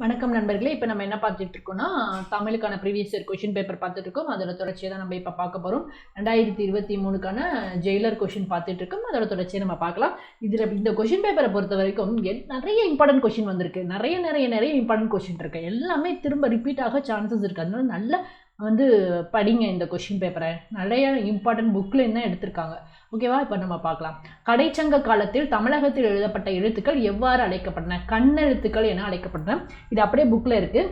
வணக்கம் நண்பர்களே. இப்போ நம்ம என்ன பார்த்துட்டு இருக்கோம்னா தமிழுக்கான ப்ரீவியஸ் இயர் கொஷின் பேப்பர் பார்த்துட்டு இருக்கோம். அதோட தொடர்ச்சியை தான் நம்ம இப்போ பார்க்க போகிறோம் ரெண்டாயிரத்தி இருபத்தி மூணுக்கான ஜெயிலர் கொஷின் பார்த்துட்டு இருக்கோம். அதோட தொடர்ச்சியை நம்ம பார்க்கலாம். இதில் இந்த கொஷின் பேப்பரை பொறுத்த வரைக்கும் எல்- நிறைய இம்பார்ட்டன்ட் கொஷின் வந்திருக்கு. நிறைய நிறைய நிறைய இம்பார்ட்டன்ட் கொஷின் இருக்குது எல்லாமே திரும்ப ரிப்பீட் ஆக சான்சஸ் இருக்குது அதனால நல்ல வந்து படிங்க இந்த கொஷின் பேப்பரை நிறைய இம்பார்ட்டன்ட் புக்லேருந்து தான் எடுத்திருக்காங்க. ஓகேவா இப்போ நம்ம பார்க்கலாம். கடைச்சங்க காலத்தில் தமிழகத்தில் எழுதப்பட்ட எழுத்துக்கள் எவ்வாறு அழைக்கப்பட்டன? கண்ணெழுத்துக்கள் என அழைக்கப்பட்டன. இது அப்படியே புக்கில் இருக்கு.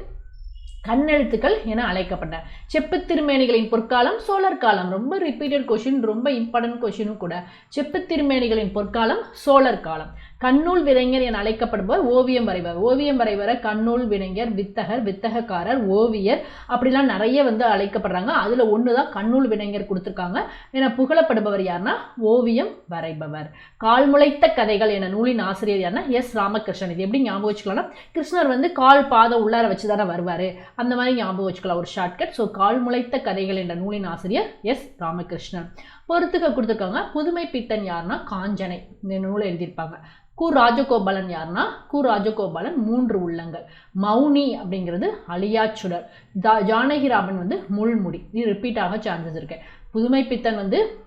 கண்ணெழுத்துக்கள் என அழைக்கப்பட்டன. செப்பு திருமேனிகளின் பொற்காலம் சோழர் காலம். ரொம்ப ரிப்பீட்டட் கொஷின் ரொம்ப இம்பார்ட்டன்ட் கொஷினும் கூட. செப்புத்திருமேனிகளின் பொற்காலம் சோழர் காலம். கண்ணூல் விரைஞர் என அழைக்கப்படுபவர் ஓவியம் வரைவர் ஓவியம் வரைவர கண்ணூல் விளைஞர் வித்தகர் வித்தகக்காரர் ஓவியர் அப்படிலாம் நிறைய வந்து அழைக்கப்படுறாங்க. அதில் ஒன்று தான் கண்ணூல் விளைஞர் கொடுத்துருக்காங்க. என புகழப்படுபவர் யாருன்னா ஓவியம் வரைபவர். கால் முளைத்த கதைகள் என நூலின் ஆசிரியர் யாருன்னா எஸ் ராமகிருஷ்ணன். இது எப்படி ஞாபகம் வச்சுக்கலாம்னா கிருஷ்ணர் வந்து கால் பாதம் உள்ளார வச்சு தானே வருவார். அந்த மாதிரி ஞாபகம் வச்சுக்கலாம் ஒரு ஷார்ட்கட் ஸோ கால் முளைத்த கதைகள் என்ற நூலின் ஆசிரியர் எஸ் ராமகிருஷ்ணன். பொறுத்துக்க கொடுத்துருக்காங்க புதுமை பித்தன் யாருன்னா காஞ்சனை. இந்த நூலை எழுதியிருப்பாங்க. கு ராஜகோபாலன் யாருன்னா? கு ராஜகோபாலன் மூன்று உள்ளங்கள். மௌனி அப்படிங்கிறது அழியாச்சுடர் ஜா ஜானகிராமன் வந்து முள்முடி. இது ரிப்பீட் ஆக சான்சஸ் இருக்கு. புதுமை பித்தன் வந்து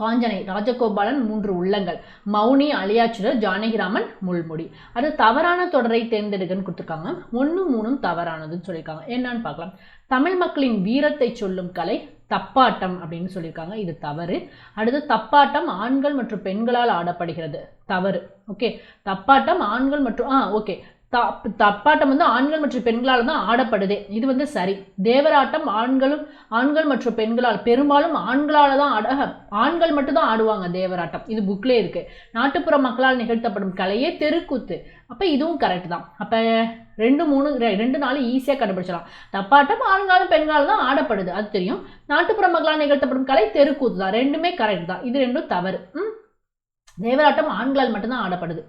காஞ்சனை ராஜகோபாலன் மூன்று உள்ளங்கள். மௌனி அழியாச்சுடர் ஜானகிராமன் முள்முடி. அது தவறான தொடரை தேர்ந்தெடுக்கன்னு கொடுத்துருக்காங்க. ஒன்று மூணும் தவறானதுன்னு சொல்லியிருக்காங்க. என்னன்னு பார்க்கலாம். தமிழ் மக்களின் வீரத்தை சொல்லும் கலை தப்பாட்டம் அப்படின்னு சொல்லியிருக்காங்க. இது தவறு. அடுத்து தப்பாட்டம் ஆண்கள் மற்றும் பெண்களால் ஆடப்படுகிறது. தவறு. ஓகே தப்பாட்டம் ஆண்கள் மற்றும் ஆ ஓகே தப்பாட்டம் வந்து ஆண்கள் மற்றும் பெண்களால் தான் ஆடப்படுது. இது வந்து சரி. தேவராட்டம் ஆண்களும் ஆண்கள் மற்றும் பெண்களால் பெரும்பாலும் ஆண்களால் தான் ஆட ஆண்கள் மட்டும் தான் ஆடுவாங்க தேவராட்டம். இது புக்லேயே இருக்கு. நாட்டுப்புற மக்களால் நிகழ்த்தப்படும் கலையே தெருக்கூத்து. அப்போ இதுவும் கரெக்ட் தான். அப்போ ரெண்டு மூணு ரெ- ரெண்டு நாள் ஈஸியாக கண்டுபிடிச்சலாம் தப்பாட்டம் ஆண்களும் பெண்களால் தான் ஆடப்படுது. அது தெரியும். நாட்டுப்புற மக்களால் நிகழ்த்தப்படும் கலை தெருக்கூத்து தான். ரெண்டுமே கரெக்ட் தான். இது ரெண்டும் தவறு. தேவராட்டம் ஆண்களால் மட்டும்தான் ஆடப்படுது.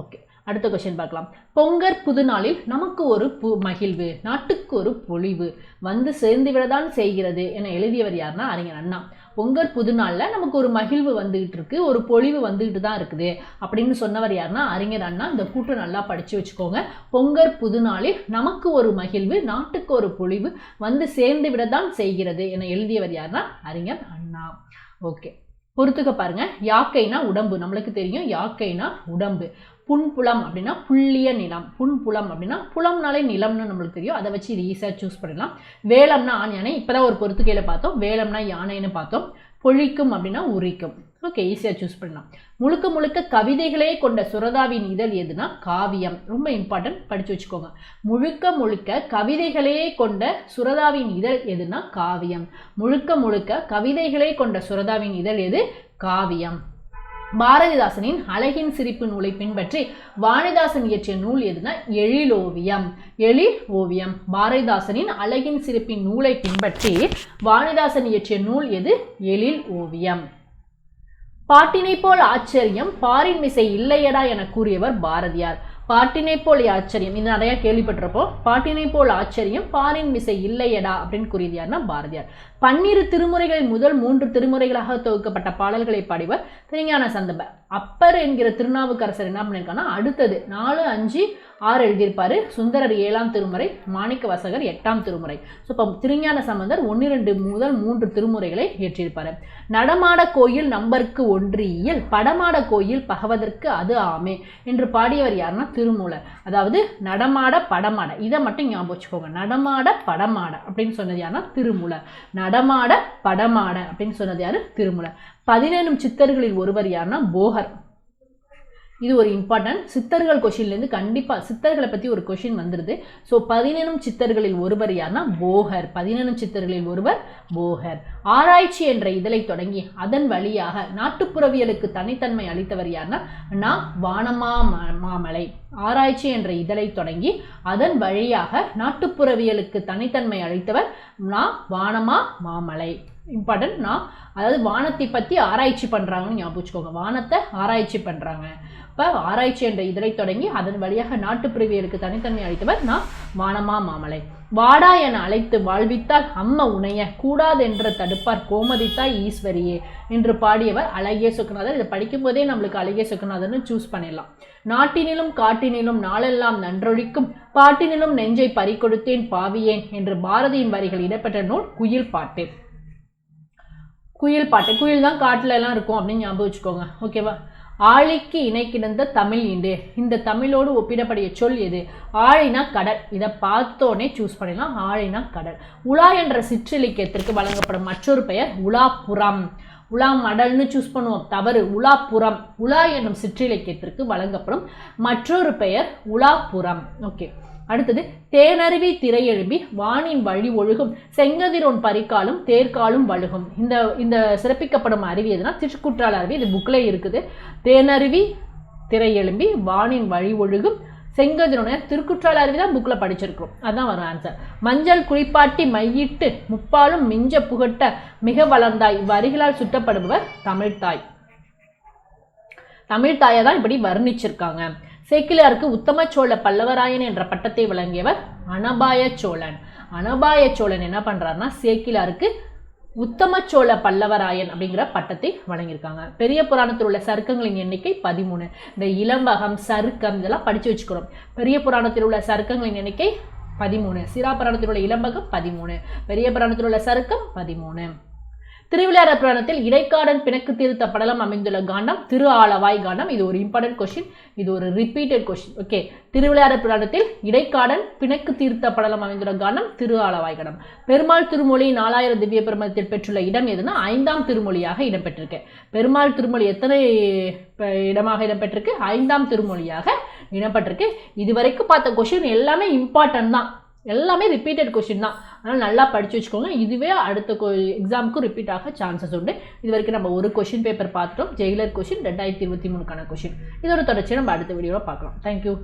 ஓகே அடுத்த கொஸ்டின் பார்க்கலாம். பொங்கற் புதுநாளில் நமக்கு ஒரு பு மகிழ்வு நாட்டுக்கு ஒரு பொழிவு வந்து சேர்ந்து விடதான் செய்கிறது என எழுதியவர் யாருன்னா அறிஞர் அண்ணா. பொங்கற் புதுநாளில் நமக்கு ஒரு மகிழ்வு வந்துகிட்டு இருக்கு ஒரு பொழிவு வந்துகிட்டு தான் இருக்குது அப்படின்னு சொன்னவர் யாருன்னா அறிஞர் அண்ணா. இந்த கூட்டம் நல்லா படித்து வச்சுக்கோங்க. பொங்கற் புதுநாளில் நமக்கு ஒரு மகிழ்வு நாட்டுக்கு ஒரு பொழிவு வந்து சேர்ந்து விடத்தான் செய்கிறது என எழுதியவர் யாருன்னா அறிஞர் அண்ணா. ஓகே பொறுத்துக்க பாருங்க. யாக்கைனா உடம்பு. நம்மளுக்கு தெரியும் யாக்கைனா உடம்பு. புன்புலம் அப்படின்னா புள்ளிய நிலம். புன்புலம் அப்படின்னா புலம்னாலே நிலம்னு நம்மளுக்கு தெரியும். அதை வச்சு இது ஈஸியாக சூஸ் பண்ணலாம் வேலம்னா ஆண் யானை. இப்போதான் ஒரு பொறுத்துக்கையில் பார்த்தோம். வேலம்னா யானைன்னு பார்த்தோம். பொழிக்கும் அப்படின்னா உரிக்கும். ஓகே ஈஸியாக சூஸ் பண்ணலாம். முழுக்க முழுக்க கவிதைகளே கொண்ட சுரதாவின் இதழ் எதுனா காவியம். ரொம்ப இம்பார்ட்டன்ட் படித்து வச்சுக்கோங்க. முழுக்க முழுக்க கவிதைகளே கொண்ட சுரதாவின் இதழ் எதுனா காவியம். முழுக்க முழுக்க கவிதைகளே கொண்ட சுரதாவின் இதழ் எது? காவியம். பாரதிதாசனின் அழகின் சிரிப்பு நூலை பின்பற்றி வாணிதாசன் இயற்றிய நூல் எதுனா எழிலோவியம். எழில் ஓவியம் பாரதிதாசனின் அழகின் சிரிப்பின் நூலை பின்பற்றி வாணிதாசன் இயற்றிய நூல் எது? எழில் ஓவியம் பாட்டினை போல் ஆச்சரியம் பாரின் மிசை இல்லையடா என கூறியவர் பாரதியார். பாட்டினை போல் ஆச்சரியம். இது நிறைய கேள்விப்பட்டிருப்போம் பாட்டினை போல் ஆச்சரியம் பாரின் மிசை இல்லையடா அப்படின்னு கூறியது யாருன்னா பாரதியார். பன்னிரு திருமுறைகளில் முதல் மூன்று திருமுறைகளாக தொகுக்கப்பட்ட பாடல்களை பாடிவர் திருஞான சந்தபர் அப்பர் என்கிற திருநாவுக்கரசர் என்ன பண்ணியிருக்காங்கன்னா அடுத்தது நாலு அஞ்சு ஆறு எழுதியிருப்பாரு. சுந்தரர் ஏழாம் திருமுறை மாணிக்க வாசகர் எட்டாம் திருமுறை. ஸோ இப்போ திருஞான சம்பந்தர் ஒன்று ரெண்டு முதல் மூன்று திருமுறைகளை இயற்றியிருப்பாரு நடமாட கோயில் நம்பருக்கு ஒன்று இயல் படமாட கோயில் பகவதற்கு அது ஆமே என்று பாடியவர் யாருன்னா திருமூலர் அதாவது நடமாட படமாட. இதை மட்டும் ஞாபகம் வச்சுக்கோங்க. நடமாட படமாட அப்படின்னு சொன்னது யாருன்னா திருமூலர் நடமாட படமாட அப்படின்னு சொன்னது யாரு? திருமூலர் பதினேழும் சித்தர்களில் ஒருவர் யாருன்னா போகர். இது ஒரு இம்பார்ட்டன்ட் சித்தர்கள் கொஷின்லேருந்து கண்டிப்பாக சித்தர்களை பற்றி ஒரு கொஷின் வந்துடுது ஸோ பதினெனும் சித்தர்களில் ஒருவர் யாருன்னா போகர். பதினெனும் சித்தர்களில் ஒருவர் போகர். ஆராய்ச்சி என்ற இதழை தொடங்கி அதன் வழியாக நாட்டுப்புறவியலுக்கு தனித்தன்மை அளித்தவர் யாருன்னா நான் வானமா மா- மாமலை ஆராய்ச்சி என்ற இதழை தொடங்கி அதன் வழியாக நாட்டுப்புறவியலுக்கு தனித்தன்மை அளித்தவர் நான் வானமா மாமலை இம்பார்ட்டன்ட்னா நான் அதாவது வானத்தை பற்றி ஆராய்ச்சி பண்ணுறாங்கன்னு ஞாபகம் வச்சுக்கோங்க. வானத்தை ஆராய்ச்சி பண்ணுறாங்க இப்போ ஆராய்ச்சி என்ற இதழை தொடங்கி அதன் வழியாக நாட்டுப்பிரிவியலுக்கு தனித்தன்மை அளித்தவர் நான் வானமா மாமலை. வாடா என அழைத்து வாழ்வித்தால் அம்ம உணைய கூடாதென்ற தடுப்பார் கோமதித்தாய் ஈஸ்வரியே என்று பாடியவர் அழகிய சுக்கநாதர். இதை படிக்கும்போதே நம்மளுக்கு அழகிய சுக்கநாதர்னு சூஸ் பண்ணிடலாம். நாட்டினிலும் காட்டினிலும் நாளெல்லாம் நன்றொழிக்கும் பாட்டினிலும் நெஞ்சை பறிகொடுத்தேன் பாவியேன் என்று பாரதியின் வரிகள் இடம்பெற்ற நூல் குயில் பாட்டு குயில் பாட்டு. குயில் தான் காட்டில் எல்லாம் இருக்கும் அப்படின்னு ஞாபகம் வச்சுக்கோங்க. ஓகேவா ஆழிக்கு இணை கிடந்த தமிழ் இண்டு இந்த தமிழோடு ஒப்பிடப்படிய சொல் எது? ஆழினா கடல். இதை பார்த்தோன்னே சூஸ் பண்ணிடலாம். ஆழினா கடல். உலா என்ற சிற்றிலக்கியத்திற்கு வழங்கப்படும் மற்றொரு பெயர் உலாப்புறம். உலா மடல்னு சூஸ் பண்ணுவோம். தவறு உலாப்புறம் உலா என்னும் சிற்றிலக்கியத்திற்கு வழங்கப்படும் மற்றொரு பெயர் உலாப்புறம் ஓகே அடுத்தது தேனருவி திரையெழும்பி வானின் வழி ஒழுகும். செங்கதிரோன் பரிக்காலும் தேர்காலும் வழுகும். இந்த இந்த சிறப்பிக்கப்படும் அருவி எதுனா? திருக்குற்றால அருவி. இது புக்கில் இருக்குது. தேனருவி திரையெழும்பி வானின் வழி ஒழுகும். செங்கதிரோன திருக்குற்றால அருவி தான் புக்கில் படிச்சிருக்கிறோம். அதுதான் வரும் ஆன்சர் மஞ்சள் குளிப்பாட்டி மையிட்டு முப்பாலும் மிஞ்ச புகட்ட மிக வளர்ந்தாய். வரிகளால் சுட்டப்படுபவர் தமிழ்தாய் தமிழ்தாயை தான் இப்படி வர்ணிச்சிருக்காங்க. சேக்கிலாருக்கு உத்தம சோழ பல்லவராயன் என்ற பட்டத்தை வழங்கியவர் அனபாய சோழன். அனபாய சோழன் என்ன பண்றாருன்னா சேக்கிலாருக்கு உத்தமச்சோழ பல்லவராயன் அப்படிங்கிற பட்டத்தை வழங்கியிருக்காங்க. பெரிய புராணத்தில் உள்ள சருக்கங்களின் எண்ணிக்கை பதிமூணு. இந்த இளம்பகம் சருக்கம் இதெல்லாம் படித்து வச்சுக்கிறோம் பெரிய புராணத்தில் உள்ள சருக்கங்களின் எண்ணிக்கை பதிமூணு. சிராபுராணத்தில் உள்ள இளம்பகம் பதிமூணு. பெரிய புராணத்தில் உள்ள சருக்கம் பதிமூணு. திருவிளையாட புராணத்தில் இடைக்காடன் பிணக்கு தீர்த்த படலம் அமைந்துள்ள காண்டம் திரு ஆலவாய் காண்டம். இது ஒரு இம்பார்ட்டன்ட் கொஸ்டின் இது ஒரு ரிப்பீட்டட் கொஸ்டின் ஓகே திருவிளையாட புராணத்தில் இடைக்காடன் பிணக்கு தீர்த்த படலம் அமைந்துள்ள காண்டம் திரு ஆலவாய் காண்டம். பெருமாள் திருமொழி நாலாயிரம் திவ்ய பிரமத்தில் பெற்றுள்ள இடம் எதுனா ஐந்தாம் திருமொழியாக இடம்பெற்றிருக்கு. பெருமாள் திருமொழி எத்தனை இடமாக இடம்பெற்றிருக்கு? ஐந்தாம் திருமொழியாக இடம்பெற்றிருக்கு. இதுவரைக்கும் பார்த்த கொஸ்டின் எல்லாமே இம்பார்ட்டன்ட் தான். எல்லாமே ரிப்பீட்டட் கொஷின் தான். அதனால் நல்லா படித்து வச்சுக்கோங்க. இதுவே அடுத்த எக்ஸாமுக்கும் ரிப்பீட் ஆக சான்சஸ் உண்டு. இது வரைக்கும் நம்ம ஒரு கொஷின் பேப்பர் பார்த்துட்டோம். ஜெயிலர் கொஷின் ரெண்டாயிரத்தி இருபத்தி மூணுக்கான கொஷின் இதோட தொடர்ச்சி நம்ம அடுத்த வீடியோவில் பார்க்கலாம். தேங்க்யூ